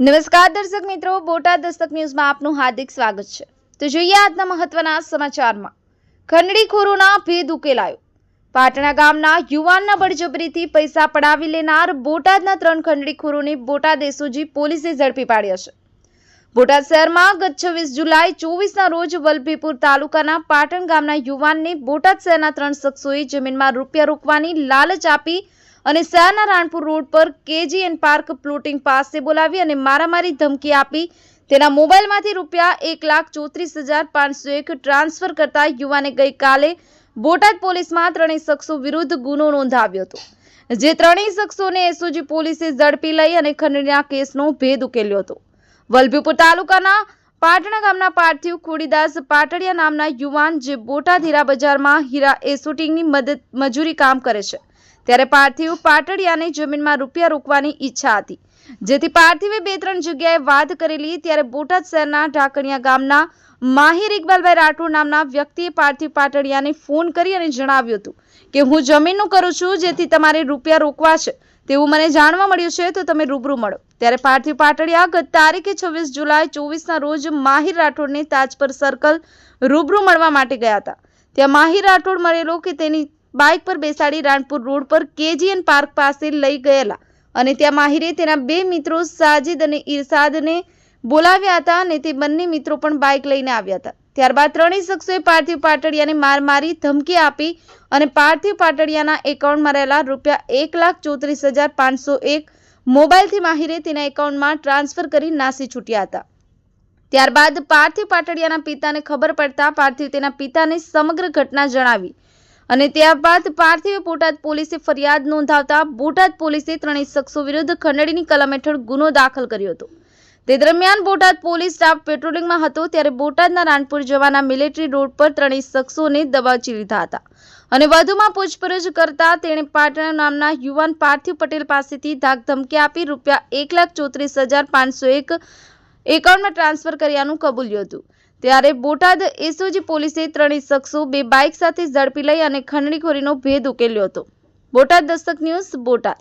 નમસ્કાર દર્શક મિત્રો, બોટાદ દસ્તક ન્યૂઝમાં આપનું હાર્દિક સ્વાગત છે. તો જોઈએ આજના મહત્વના સમાચારમાં. ખંડડીખોરોના ભેદ ઉકેલાયો. પાટણા ગામના યુવાનના બળજબરીથી પૈસા પડાવી લેનાર બોટાદના ત્રણ ખંડડીખોરોને બોટાદ એસઓજી પોલીસે ઝડપી પાડ્યા છે. બોટાદ શહેરમાં ગત છવ્વીસ જુલાઈ ચોવીસના રોજ વલભીપુર તાલુકાના પાટણ ગામના યુવાનને બોટાદ શહેરના ત્રણ શખ્સોએ જમીનમાં રૂપિયા રોકવાની લાલચ આપી અને શહેરના રાણપુર રોડ પર કેજીએન પાર્ક પ્લોટિંગ પાસે બોલાવી અને મારામારી ધમકી આપી. તેના મોબાઈલમાંથી રૂપિયા એક લાખ ચોત્રીસ હજાર પાંચસો એક ટ્રાન્સફર કરતા યુવાને ગઈકાલે બોટાદ પોલીસમાં ત્રણેય શખ્સો વિરુદ્ધ ગુનો નોંધાવ્યો હતો. જે ત્રણેય શખ્સોને એસઓજી પોલીસે ઝડપી લઈ અને ખંડણીના કેસનો ભેદ ઉકેલ્યો હતો. વલભીપુર તાલુકાના પાટણા ગામના પાર્થિવ ખોડીદાસ પાટડિયા નામના યુવાન જે બોટાદ હીરા બજારમાં હીરા એસોટિંગની મદદ, મજૂરી કામ કરે છે. ત્યારે પાર્થિવ પાટડિયાની જમીનમાં રૂપિયા રોકવાની ઈચ્છા હતી. જેથી પાર્થિવે બે ત્રણ જગ્યાએ વાત કરેલી ત્યારે બોટાદ શહેરના ઢાકણિયા ગામના માહિર ઇકબાલભાઈ રાઠોડ નામના વ્યક્તિએ પાર્થિવ પાટડિયાને ફોન કરી અને જણાવ્યું હતું કે, હું જમીનનું કરું છું, જેથી તમારે રૂપિયા રોકવા છે. તેવું મને જાણવા મળ્યું છે, તો તમે રૂબરૂ મળો. ત્યારે પાર્થિવ પાટડિયા ગત તારીખે છવ્વીસ જુલાઈ ચોવીસના રોજ માહિર રાઠોડને તાજપર સર્કલ રૂબરૂ મળવા માટે ગયા હતા. ત્યાં માહિર રાઠોડ મળેલો કે તેની બાઇક પર બેસાડી રાણપુર રોડ પર કેજીએન પાર્ક પાસે લઈ ગયેલા. અને ત્યાં માહિરે તેના બે મિત્રો સાજિદ અને ઇરસાદને બોલાવ્યા હતા અને તે બંને મિત્રો પણ બાઇક લઈને આવ્યા હતા. ત્યારબાદ ત્રણેય શખ્સોએ પાર્થિવ પાટડિયાને માર મારી ધમકી આપી અને પાર્થિવ પાટડિયાના એકાઉન્ટમાં રહેલા રૂપિયા એક લાખ ચોત્રીસ હજાર પાંચસો એક મોબાઈલથી માહિરે તેના એકાઉન્ટમાં ટ્રાન્સફર કરી નાસી છૂટ્યા હતા. ત્યારબાદ પાર્થિવ પાટડિયાના પિતાને ખબર પડતા પાર્થિવ તેના પિતાને સમગ્ર ઘટના જણાવી અને ત્યારબાદ પાર્થિવે બોટાદ પોલીસે ફરિયાદ નોંધાવતા બોટાદ પોલીસે ત્રણેય શખ્સો વિરુદ્ધ ખંડણીની કલમ હેઠળ ગુનો દાખલ કર્યો હતો. તે દરમિયાન બોટાદ પોલીસ સ્ટાફ પેટ્રોલિંગમાં હતો ત્યારે બોટાદના રાણપુર જવાના મિલિટરી રોડ પર ત્રણેય શખ્સોને દબાચી લીધા હતા. અને વધુમાં પૂછપરછ કરતા તેણે પાટણ નામના યુવાન પાર્થિવ પટેલ પાસેથી ધાક ધમકી આપી રૂપિયા એક લાખ ચોત્રીસ હજાર પાંચસો એક એકાઉન્ટમાં ટ્રાન્સફર કર્યાનું કબૂલ્યું હતું. ત્યારે બોટાદ એસઓજી પોલીસે ત્રણેય શખ્સો બે બાઇક સાથે ઝડપી લઈ અને ખંડણીખોરીનો ભેદ ઉકેલ્યો હતો. બોટાદ દસ્તક ન્યૂઝ બોટાદ.